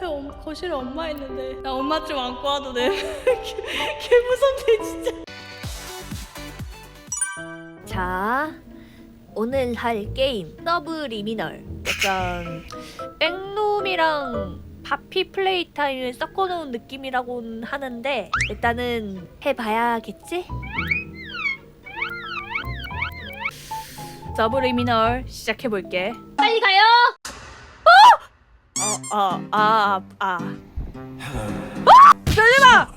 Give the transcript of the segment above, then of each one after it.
옆에 엄- 거실에 엄마 있는데 나 엄마 좀 안고 와도 돼? 개, 개 무섭네 진짜. 자, 오늘 할 게임 서브 리미널. 약간 백룸이랑 바피 플레이 타임을 섞어놓은 느낌이라고는 하는데 일단은 해봐야겠지? 서브 리미널 시작해볼게. 빨리 가요! 어? 어, 아, 아, 아. 떨리마!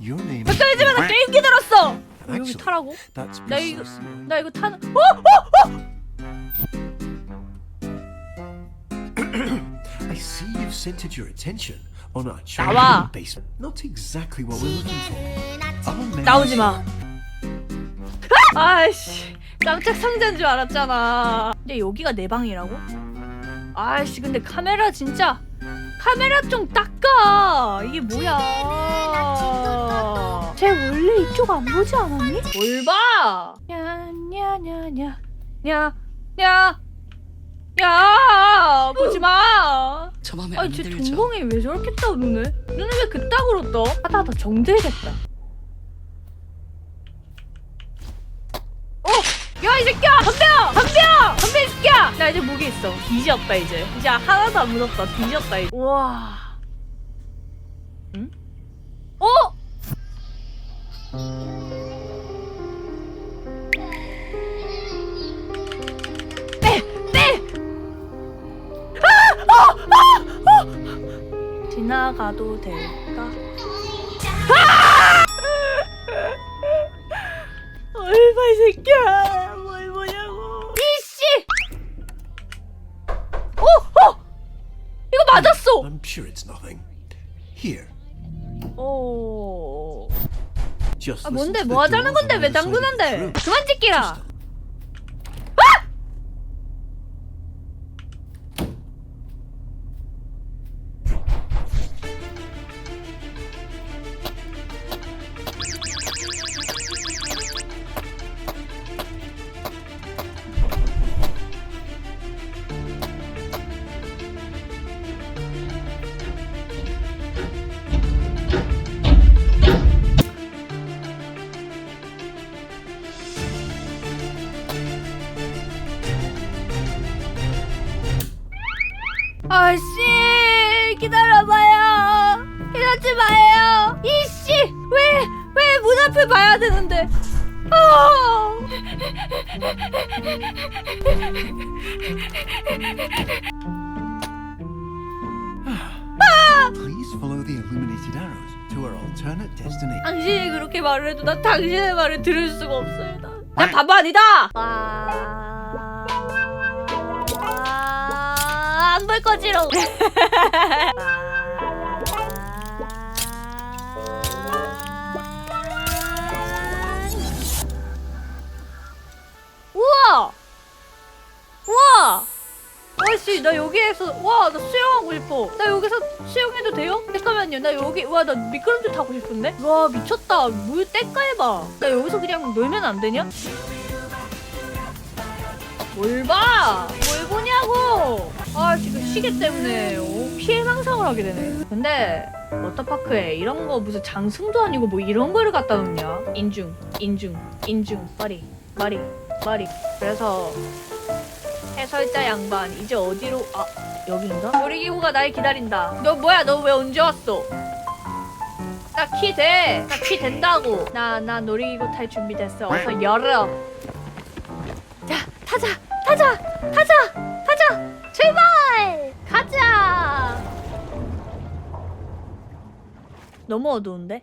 Your name 떨리지 마, 나 게임기 들었어! 어, 여기. 타라고? 나 이거, 나 이거 타는, 어? I see you've centered your attention on our 나와. charity basement. Not exactly what we're looking for. Our members- 나오지 마. 아이씨, 깜짝 상자인 줄 알았잖아. 근데 여기가 내 방이라고? 아이씨, 근데 카메라 진짜 카메라 좀 닦아. 이게 뭐야? 쟤 원래 이쪽 안 보지 않았니? 뭘 봐? 야냐냐냐 야냐 야 보지 마. 저 맘에 아니 안쟤 들죠. 동공이 왜 저렇게 떠 눈을? 눈을 왜 그따구로 떠? 하다가 더 정들겠다. 어! 야 이 새끼야! 덤벼! 덤벼! 덤벼 이 새끼야! 나 이제 무기 있어. 뒤졌다 이제. 이제 하나도 안 무섭다. 뒤졌다 이제. 우와. 응? 어? 빼! 빼! 지나가도 될까? 아! 얼마 이 새끼야 이거 맞았어 I'm sure it's nothing. Here, 어... just 아 listen 뭔데 to the 뭐 하자는 doors 건데 on 왜 either side of the 당근한데 room. 그만 찍기라 되는데 아 Please follow the illuminated arrows to our alternate destination. 당신이 그렇게 말을 해도 나 당신의 말을 들을 수가 없어요 나, 나 바보 아니다 안볼 거지롱 우 아씨 나 여기에서 와 나 수영하고 싶어. 나 여기서 수영해도 돼요? 잠깐만요. 나 여기 와 나 미끄럼틀 타고 싶은데? 와 미쳤다. 물 때깔봐. 나 여기서 그냥 놀면 안 되냐? 뭘 봐? 뭘 보냐고! 아 지금 시계 때문에 어, 피해 망상을 하게 되네. 근데 워터파크에 이런 거 무슨 장승도 아니고 뭐 이런 거를 갖다 놓냐? 인중 인중 인중 머리 머리 머리. 그래서 해설자 양반 이제 어디로 아 여기인가? 놀이기구가 날 기다린다 너 뭐야 너 왜 언제 왔어? 나 키 돼! 나 키 된다고! 나, 나 놀이기구 탈 준비됐어. 어서 열어! 자, 타자! 타자! 타자! 타자! 출발! 가자! 너무 어두운데?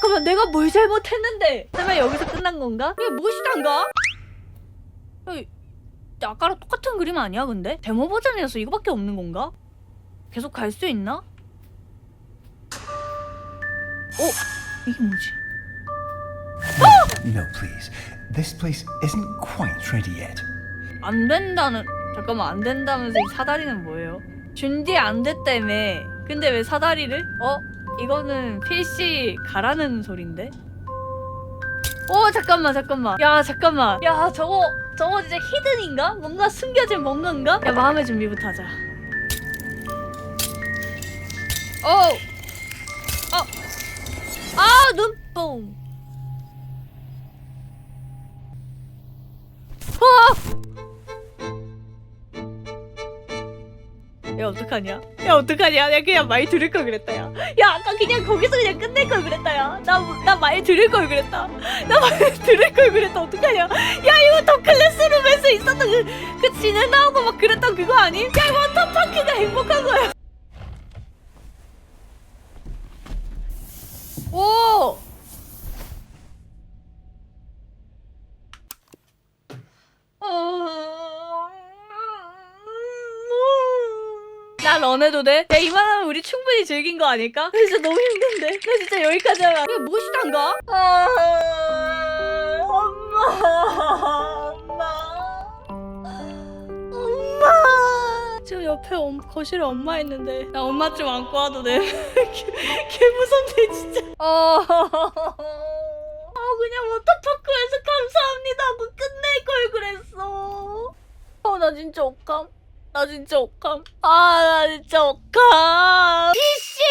잠깐만 내가 뭘 잘못했는데 설마 여기서 끝난 건가? 이게 무엇이단가? 아까랑 똑같은 그림 아니야 근데? 데모 버전이라서 이거밖에 없는 건가? 계속 갈 수 있나? 어? 이게 뭐지? No, please. This place isn't quite ready yet. 안 된다는 잠깐만 안 된다면서 이 사다리는 뭐예요? 준비 안 됐다며 근데 왜 사다리를? 어? 이거는 필시 가라는 소린데? 오 잠깐만 잠깐만 야 잠깐만 야 저거 저거 진짜 히든인가? 뭔가 숨겨진 뭔가인가? 야 마음의 준비부터 하자 오! 어! 아 눈뽕 야 어떡하냐? 야 어떡하냐? 야 그냥 말 들을 걸 그랬다 야. 야 아까 그냥 거기서 그냥 끝낼 걸 그랬다 야. 나나 말 들을 걸 그랬다. 나 말 들을 걸 그랬다 어떡하냐? 야 이거 더 클래스룸에서 있었던 그, 그 진행 나오고 막 그랬던 그거 아니? 야 워터파크가 행복한 거야. 오. 나 런해도 돼? 야 이만하면 우리 충분히 즐긴 거 아닐까? 나 진짜 너무 힘든데. 나 진짜 여기까지 하면. 이게 무엇이단가? 아... 엄마. 엄마. 엄마. 지금 옆에 엄, 거실에 엄마 있는데 나 엄마 좀 안고 와도 돼? 개, 개 무섭네 진짜. 어... 아 그냥 워터파크에서 감사합니다. 하고 끝낼 걸 그랬어. 어나 진짜 억감 나 진짜 억감 아나 진짜 억감 이씨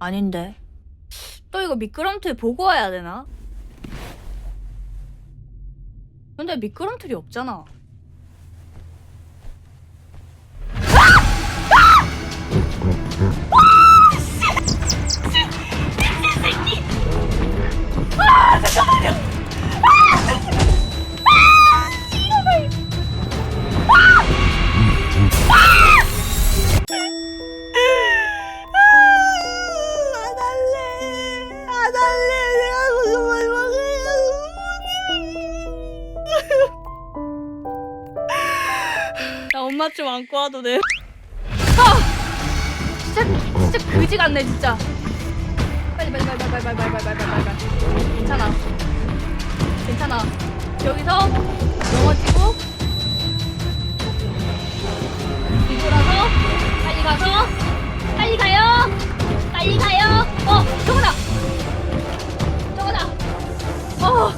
아닌데 또 이거 미끄럼틀 보고 와야 되나? 근데 미끄럼틀이 없잖아 안 엄마 좀 안고 와도 돼? 진짜 진짜 그지 같네 진짜. 빨리 빨리 빨리 빨리 빨리 빨리 빨리 빨리 빨리. 괜찮아. 괜찮아. 여기서 넘어지고 뒤돌아서 빨리 가서 빨리 가요. 빨리 가요. 어 저거다. 저거다. 어.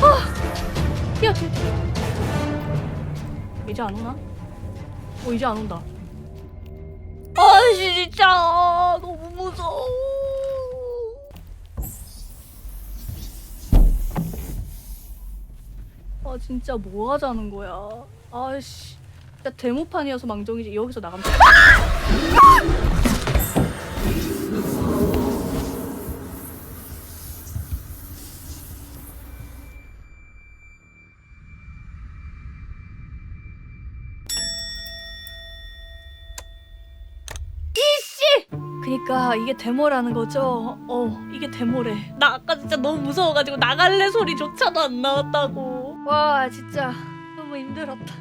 어. 뛰어 뛰어. 이제 안 오나? 어 이제 안 온다. 아씨 진짜 너무 무서워. 아 진짜 뭐 하자는 거야. 아씨. 진짜 데모판이어서 망정이지 여기서 나가면 그니까 이게 데모라는 거죠? 어 이게 데모래. 나 아까 진짜 너무 무서워가지고 나갈래 소리조차도 안 나왔다고. 와 진짜 너무 힘들었다